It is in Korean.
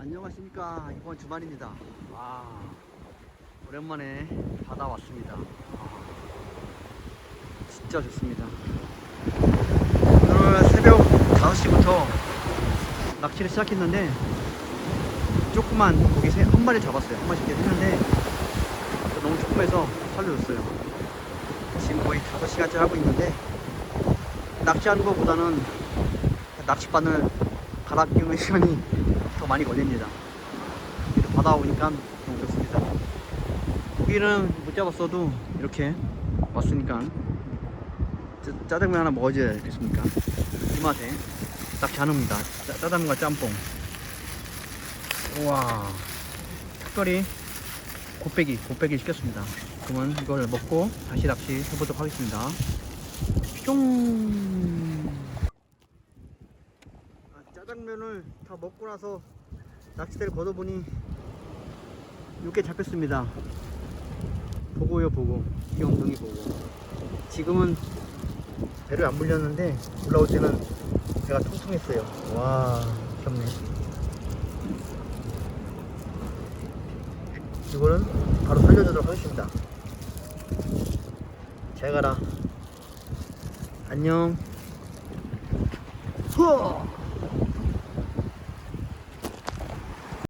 안녕하십니까. 이번 주말입니다. 와 오랜만에 바다 왔습니다. 아, 진짜 좋습니다. 오늘 새벽 5시부터 낚시를 시작했는데 조그만 고기 세- 한 마리 잡았어요. 한 마리씩 했는데 너무 조금해서 살려줬어요. 지금 거의 5시간째 하고 있는데 낚시하는 것보다는 낚싯바늘 갈아 끼우는 시간이 더 많이 걸립니다. 바다 오니까 너무 좋습니다. 고기는 못 잡았어도 이렇게 왔으니까 짜- 짜장면 하나 먹어줘야 되겠습니까? 이 맛에 딱 잔입니다. 짜, 짜장면과 짬뽕. 우와. 특별히 곱빼기, 곱빼기 시켰습니다. 그러면 이걸 먹고 다시 낚시 해보도록 하겠습니다. 뿅! 아, 짜장면을 다 먹고 나서 낚싯대를 걷어보니 6개 잡혔습니다. 보고요, 보고. 이 엉덩이 보고. 지금은 배를 안 물렸는데 올라올 때는 배가 통통했어요. 와, 귀엽네. 이거는 바로 살려주도록 하겠습니다. 잘 가라. 안녕. 후어!